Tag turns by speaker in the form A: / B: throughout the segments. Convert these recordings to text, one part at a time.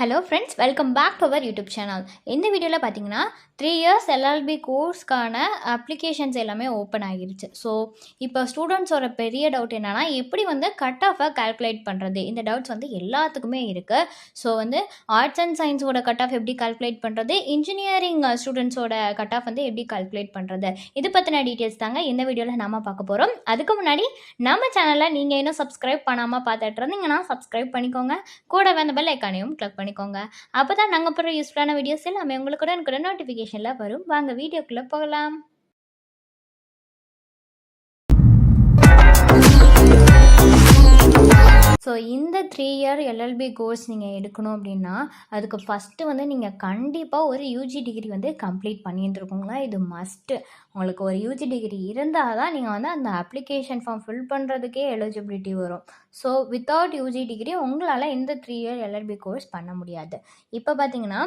A: Hello friends welcome back to our YouTube channel இந்த வீடியோவில் பார்த்தீங்கன்னா த்ரீ இயர்ஸ் எல்எல்பி கோர்ஸ்க்கான அப்ளிகேஷன்ஸ் எல்லாமே ஓப்பன் ஆகிருச்சு. ஸோ இப்போ ஸ்டூடெண்ட்ஸோட பெரிய டவுட் என்னென்னா எப்படி வந்து கட் ஆஃபை கால்குலேட் பண்ணுறது இந்த டவுட்ஸ் வந்து எல்லாத்துக்குமே இருக்குது ஸோ வந்து ஆர்ட்ஸ் அண்ட் சயின்ஸோட கட் ஆஃப் எப்படி கால்குலேட் பண்ணுறது இன்ஜினியரிங் ஸ்டூடெண்ட்ஸோட கட் ஆஃப் வந்து எப்படி கால்குலேட் பண்ணுறது இது பற்றின டீட்டெயில்ஸ் தாங்க இந்த வீடியோவில் நாம் பார்க்க போகிறோம் அதுக்கு முன்னாடி நம்ம சேனலில் நீங்கள் இன்னும் சப்ஸ்கிரைப் பண்ணாமல் பார்த்துட்டு இருந்தீங்கன்னா சப்ஸ்கிரைப் பண்ணிக்கோங்க. கூடவே அந்த பெல் ஐக்கானையும் கிளிக் பண்ணிக்கோங்க. அப்போ தான் நாங்கள் போகிற யூஸ்ஃபுல்லான வீடியோஸ் எல்லாமே உங்களுக்கு கூட கூட நோட்டிஃபிகேஷனில் வரும். வாங்க வீடியோக்குள்ளே போகலாம். ஸோ இந்த த்ரீ இயர் எல்எல்பி கோர்ஸ் நீங்கள் எடுக்கணும் அப்படின்னா அதுக்கு ஃபஸ்ட்டு வந்து நீங்கள் கண்டிப்பாக ஒரு யூஜி டிகிரி வந்து கம்ப்ளீட் பண்ணியிருந்துருக்கோங்க இது மஸ்ட்டு உங்களுக்கு ஒரு யூஜி டிகிரி இருந்தால் தான் நீங்கள் வந்து அந்த அப்ளிகேஷன் ஃபார்ம் ஃபில் பண்ணுறதுக்கே எலிஜிபிலிட்டி வரும். ஸோ வித்தவுட் யூஜி டிகிரி உங்களால் இந்த த்ரீ இயர் எல்எல்பி கோர்ஸ் பண்ண முடியாது. இப்போ பார்த்தீங்கன்னா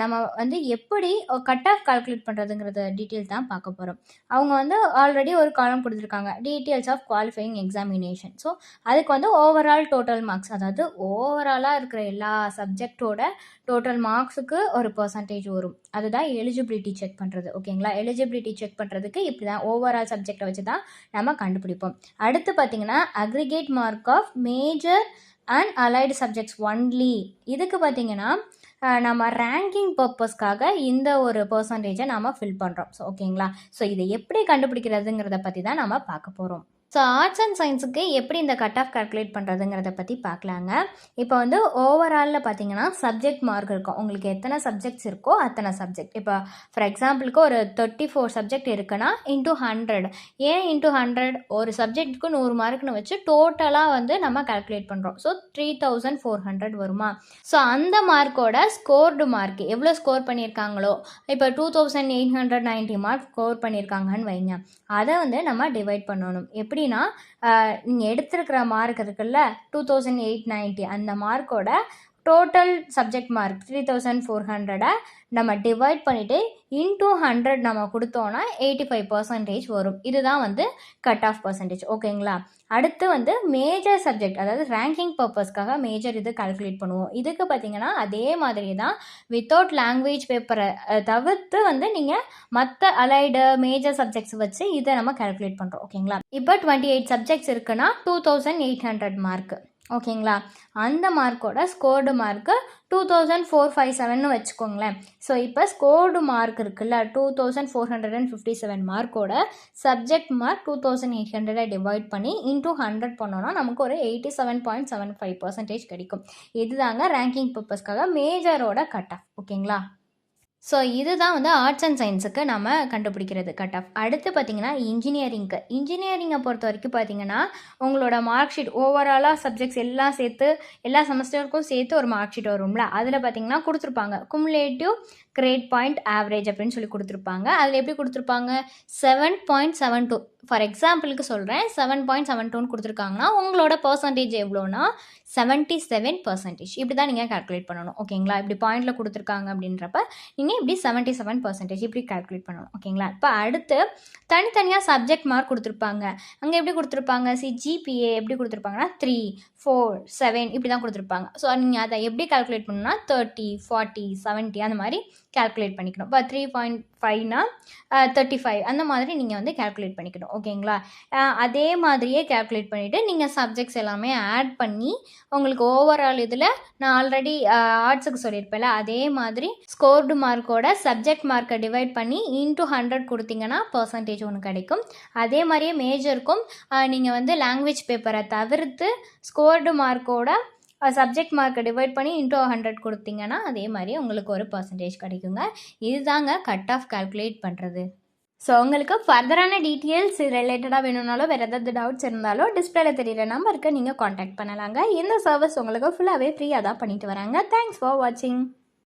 A: நம்ம வந்து எப்படி கட் ஆஃப் கால்குலேட் பண்ணுறதுங்கிறத டீட்டெயில் தான் பார்க்க போகிறோம் அவங்க வந்து ஆல்ரெடி ஒரு காலம் கொடுத்துருக்காங்க. Details of qualifying examination so அதுக்கு வந்து ஓவரால் டோட்டல் மார்க்ஸ் அதாவது ஓவராலாக இருக்கிற எல்லா சப்ஜெக்டோட டோட்டல் மார்க்ஸுக்கு ஒரு பர்சன்டேஜ் வரும். அதுதான் எலிஜிபிலிட்டி செக் பண்ணுறது ஓகேங்களா எலிஜிபிலிட்டி செக் பண்ணுறதுக்கு இப்படி தான் ஓவரால் சப்ஜெக்டை வச்சு தான் நம்ம கண்டுபிடிப்போம். அடுத்து பார்த்தீங்கன்னா aggregate mark of major and allied subjects only இதுக்கு பார்த்தீங்கன்னா நம்ம ரேங்கிங் பர்பஸ்க்காக இந்த ஒரு பர்சன்டேஜை நாம் ஃபில் பண்ணுறோம் ஸோ ஓகேங்களா ஸோ இதை எப்படி கண்டுபிடிக்கிறதுங்கிறத பற்றி தான் நம்ம பார்க்க போகிறோம் ஸோ ஆர்ட்ஸ் அண்ட் சயின்ஸுக்கு எப்படி இந்த கட் ஆஃப் கால்குலேட் பண்ணுறதுங்கிறத பற்றி பார்க்கலாங்க இப்போ வந்து ஓவராலில் பார்த்தீங்கன்னா சப்ஜெக்ட் மார்க் இருக்கும். உங்களுக்கு எத்தனை சப்ஜெக்ட்ஸ் இருக்கோ அத்தனை சப்ஜெக்ட் இப்போ ஃபார் எக்ஸாம்பிளுக்கு ஒரு தேர்ட்டி ஃபோர் சப்ஜெக்ட் இருக்குன்னா இன்டூ ஹண்ட்ரட் ஏன் இன்டூ ஹண்ட்ரட் ஒரு சப்ஜெக்ட்டுக்கு நூறு மார்க்னு வச்சு டோட்டலாக வந்து நம்ம கால்குலேட் பண்ணுறோம் so three thousand four hundred வருமா? ஸோ அந்த மார்க்கோட ஸ்கோர்டு மார்க் எவ்வளோ ஸ்கோர் பண்ணியிருக்காங்களோ இப்போ two thousand eight hundred ninety mark score பண்ணியிருக்காங்கன்னு வைங்க. அதை வந்து நம்ம டிவைட் பண்ணணும். எப்படி எப்படின்னா நீங்கள் எடுத்திருக்கிற மார்க் இருக்குல்ல டூ தௌசண்ட் எயிட் நைன்ட்டி அந்த மார்க்கோட total subject mark three thousand four ஹண்ட்ரடை நம்ம டிவைட் பண்ணிவிட்டு இன்டூ ஹண்ட்ரட் நம்ம கொடுத்தோன்னா எயிட்டி ஃபைவ் பர்சன்டேஜ் வரும். இதுதான் வந்து கட் ஆஃப் பர்சன்டேஜ் ஓகேங்களா அடுத்து வந்து மேஜர் சப்ஜெக்ட் அதாவது ரேங்கிங் பர்பஸ்க்காக மேஜர் இது கால்குலேட் பண்ணுவோம். இதுக்கு பார்த்தீங்கன்னா அதே மாதிரி தான் வித்தவுட் லாங்குவேஜ் பேப்பரை தவிர்த்து வந்து நீங்கள் மற்ற அலைடு மேஜர் சப்ஜெக்ட்ஸ் வச்சு இதை நம்ம கால்குலேட் பண்ணுறோம் ஓகேங்களா இப்போ டுவெண்ட்டி எயிட் சப்ஜெக்ட்ஸ் இருக்குன்னா two thousand eight hundred mark ஓகேங்களா? அந்த மார்க்கோட scored mark two thousand four five செவன்னு வச்சுக்கோங்களேன். ஸோ இப்போ ஸ்கோர்டு மார்க் இருக்குல்ல two thousand four hundred and fifty seven மார்க்கோட subject mark two thousand eight ஹண்ட்ரடை divide பண்ணி இன்டூ ஹண்ட்ரட் பண்ணோன்னா நமக்கு ஒரு eighty seven point seven five percentage கிடைக்கும். இதுதாங்க ரேங்கிங் பர்பஸ்க்காக மேஜரோட கட் ஆஃப் ஓகேங்களா? ஸோ இதுதான் வந்து ஆர்ட்ஸ் அண்ட் சயின்ஸுக்கு நம்ம கண்டுபிடிக்கிறது கட் ஆஃப் அடுத்து பார்த்தீங்கன்னா இன்ஜினியரிங்க்கு இன்ஜினியரிங்கை பொறுத்த வரைக்கும் பார்த்தீங்கன்னா உங்களோட மார்க் ஷீட் ஓவராலாக சப்ஜெக்ட்ஸ் எல்லாம் சேர்த்து எல்லா செமஸ்டருக்கும் சேர்த்து ஒரு மார்க் ஷீட் வரும்ல. அதில் பார்த்தீங்கன்னா கொடுத்துருப்பாங்க. குமுலேட்டிவ் கிரேட் பாயிண்ட் ஆவரேஜ் அப்படின்னு சொல்லி கொடுத்துருப்பாங்க. அதில் எப்படி கொடுத்துருப்பாங்க? Seven point seven two for எக்ஸாம்பிளுக்கு சொல்கிறேன் செவன் பாயிண்ட் செவன் டூன்னு கொடுத்துருக்காங்கன்னா உங்களோட பர்சன்டேஜ் எவ்வளோனா செவன்ட்டி செவன் பர்சன்டேஜ் இப்படி தான் நீங்கள் கால்குலேட் பண்ணணும் ஓகேங்களா இப்படி பாயிண்டில் கொடுத்துருக்காங்க அப்படின்றப்ப நீங்கள் இப்படி செவன்ட்டி செவன் பர்சன்டேஜ் இப்படி கால்குலேட் பண்ணணும். ஓகேங்களா இப்போ அடுத்து தனித்தனியாக சப்ஜெக்ட் மார்க் கொடுத்துருப்பாங்க. அங்கே எப்படி கொடுத்துருப்பாங்க? சி ஜிபிஏ எப்படி கொடுத்துருப்பாங்கன்னா த்ரீ ஃபோர் செவன் இப்படி தான் கொடுத்துருப்பாங்க. ஸோ நீங்கள் அதை எப்படி கால்குலேட் பண்ணணும்னா தேர்ட்டி ஃபார்ட்டி செவன்ட்டி அந்த மாதிரி கால்குலேட் பண்ணிக்கணும். இப்போ த்ரீ பாயிண்ட் ஃபைவ்னா தேர்ட்டி ஃபைவ் அந்த மாதிரி நீங்கள் வந்து கால்குலேட் பண்ணிக்கணும். ஓகேங்களா அதே மாதிரியே கால்குலேட் பண்ணிவிட்டு நீங்கள் சப்ஜெக்ட்ஸ் எல்லாமே ஆட் பண்ணி உங்களுக்கு ஓவரால் இதில் நான் ஆல்ரெடி ஆர்ட்ஸுக்கு சொல்லியிருப்பேன்ல அதே மாதிரி ஸ்கோர்டு மார்க்கோட சப்ஜெக்ட் மார்க்கை டிவைட் பண்ணி இன்டூ ஹண்ட்ரட் கொடுத்தீங்கன்னா பர்சன்டேஜ் ஒன்று கிடைக்கும். அதே மாதிரியே மேஜருக்கும் நீங்கள் வந்து லாங்குவேஜ் பேப்பரை தவிர்த்து ஸ்கோர்டு மார்க்கோட சப்ஜெக்ட் மார்க்கை டிவைட் பண்ணி இன்டூ ஹண்ட்ரட் கொடுத்தீங்கன்னா அதே மாதிரி உங்களுக்கு ஒரு பர்சன்டேஜ் கிடைக்குங்க. இதுதாங்க கட் ஆஃப் கால்குலேட் பண்ணுறது ஸோ உங்களுக்கு ஃபர்தரான டீட்டெயில்ஸ் ரிலேட்டடாக வேணும்னாலும் வேறு ஏதாவது டவுட்ஸ் இருந்தாலோ டிஸ்பிளேல தெரியிற நம்பருக்கு நீங்கள் காண்டாக்ட் பண்ணலாங்க. இந்த சர்வீஸ் உங்களுக்கு ஃபுல்லாகவே ஃப்ரீயாக தான் பண்ணிட்டு வராங்க. தேங்க்ஸ் ஃபார் வாட்சிங்